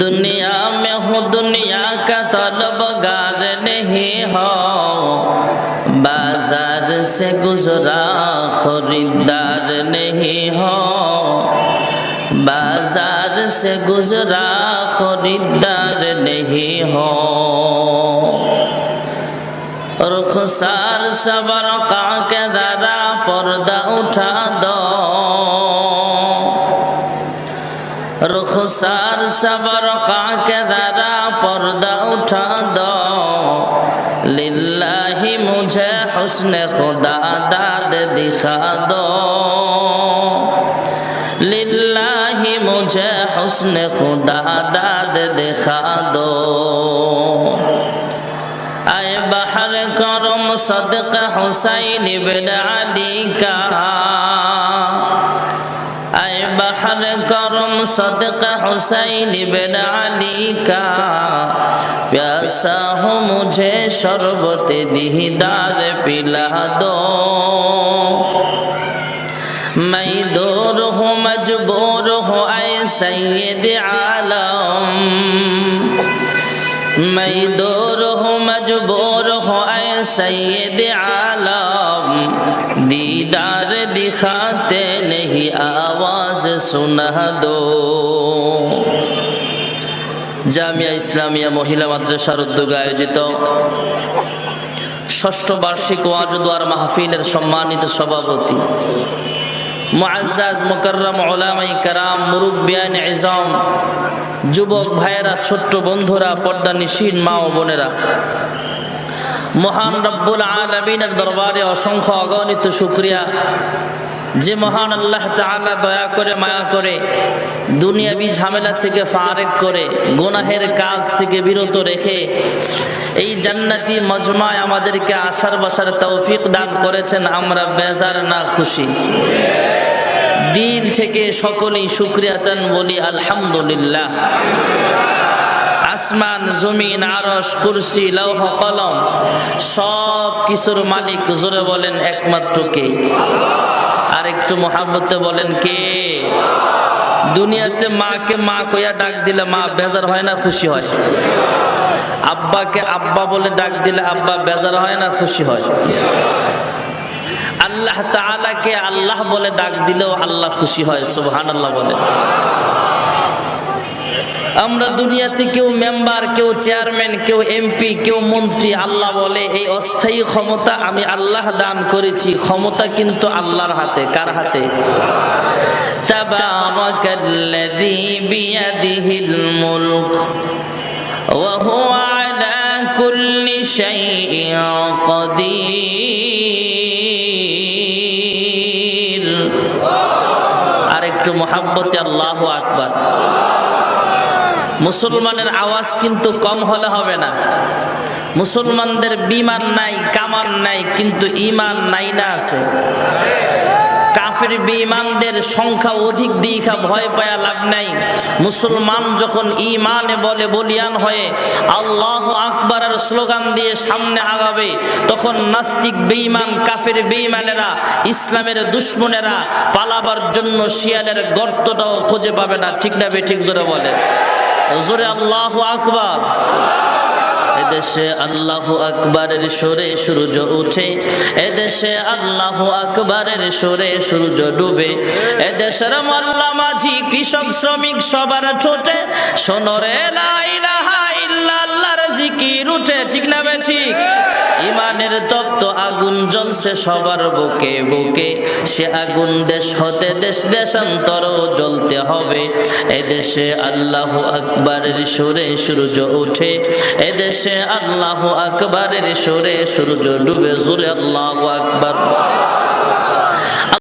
दुनिया में हो दुनिया का तलबगार नहीं हो बाजार से गुजरा खरीदार नहीं हो बाजार से गुजरा खरीदार नहीं हो रुखसार सबर का के दादा पर्दा उठा दो রুখসার সবর কাকে দ্বারা পর্দা উঠা দাও লিল্লাহি মুঝে হুসনে খুদা দাদ দিখা দাও লিল্লাহি মুঝে হুসনে খুদা দাদ দিখা দাও আয় বাহার করম সদক হুসাইন ইবনে আলী কা। का आए बहर करम सदक हुसैन बिन अली का प्यासा हो मुझे शरबत दीदार पिला दो मैं दूर हूँ मजबूर हूँ ऐ सैद आलम मैं दूर हूँ मजबूर हूँ ऐ सैद आलम दीदार दिखाते नहीं आवाज সুনা দো জামিয়া ইসলামিয়া মহিলা মাদ্রাসার উদ্যোগে আয়োজিত ষষ্ঠ বার্ষিক ওয়াজুদার মাহফিলের সম্মানিত সভাপতি মুআজ্জাজ মুকাররম ওলামাই কারাম মুরুব্বিয়ান ইজাম যুবক ভাইয়েরা ছোট্ট বন্ধুরা, পর্দা নিশীন মা ও বোনেরা। মহান রব্বুল আলমিনের দরবারে অসংখ্য অগণিত শুক্রিয়া। যে মহান আল্লাহ দয়া করে, মায়া করে দুনিয়াবি ঝামেলা থেকে ফারেক করে, গুনাহের কাজ থেকে বিরত রেখে এই জান্নাতি মজমায় আমাদেরকে আসার বসার তৌফিক দান করেছেন, আমরা বেজার না খুশি। দিল থেকে সকলেই শুক্রিয়াতান বলি, আলহামদুলিল্লাহ। আসমান, জমিন আরস কুরসি, লৌহ, কলম, সব কিছুর মালিক জোরে বলেন একমাত্র কে? আর একটু মহাব্বতে বলেন কে? দুনিয়াতে মাকে মা কইয়া ডাক দিলে মা বেজার হয় না, খুশি হয়? আব্বাকে আব্বা বলে ডাক দিলে আব্বা বেজার হয় না, খুশি হয়? আল্লাহ তাআলাকে আল্লাহ বলে ডাক দিলেও আল্লাহ খুশি হয়, সুবহানাল্লাহ বলে। আমরা দুনিয়াতে কেউ মেম্বার, কেউ চেয়ারম্যান, কেউ এমপি, কেউ মন্ত্রী, আল্লাহ বলে এই অস্থায়ী ক্ষমতা আমি আল্লাহ দান করেছি। ক্ষমতা কিন্তু আল্লাহর হাতে। কার হাতে? তাবারাকাল্লাযী বিয়াদিহিল মুলক ওয়া আর একটু মোহাব্বতে আল্লাহু আকবার। মুসলমানের আওয়াজ কিন্তু কম হলে হবে না। মুসলমানদের বিমান নাই, কামান নাই, কিন্তু ইমান নাই না আছে। কাফের বেঈমানদের সংখ্যা অধিক দীঘা ভয় পায়া লাভ নাই। মুসলমান যখন ইমানে বলে বলিয়ান হয়ে আল্লাহ আকবরের স্লোগান দিয়ে সামনে আগাবে, তখন নাস্তিক বেঈমান, কাফের বেঈমানেরা, ইসলামের দুশ্মনেরা পালাবার জন্য শিয়ালের গর্তটাও খুঁজে পাবে না। ঠিক না বে, ঠিক জোরে বলে জোরে আল্লাহ আকবার। এদেশে আল্লাহ আকবরের সুরে সূর্য উঠে, এদেশে আল্লাহ আকবরের সুরে সূর্য ডুবে, এদেশের মোল্লা মাঝি কৃষক শ্রমিক সবার ঠোঁটে সোনরে লাইলাহা ইল্লাল্লাহর জিকির উঠে, ঠিক না ঠিক? ইমানের তপ্ত আগুন জ্বলছে সবার বুকে বুকে। সে আগুন দেশ হতে দেশ দেশান্তর জ্বলতে হবে। এদেশে আল্লাহ আকবরের সুরে সূর্য উঠে এদেশে আল্লাহ আকবরের সুরে সূর্য ডুবে জুড়ে আল্লাহ আকবর।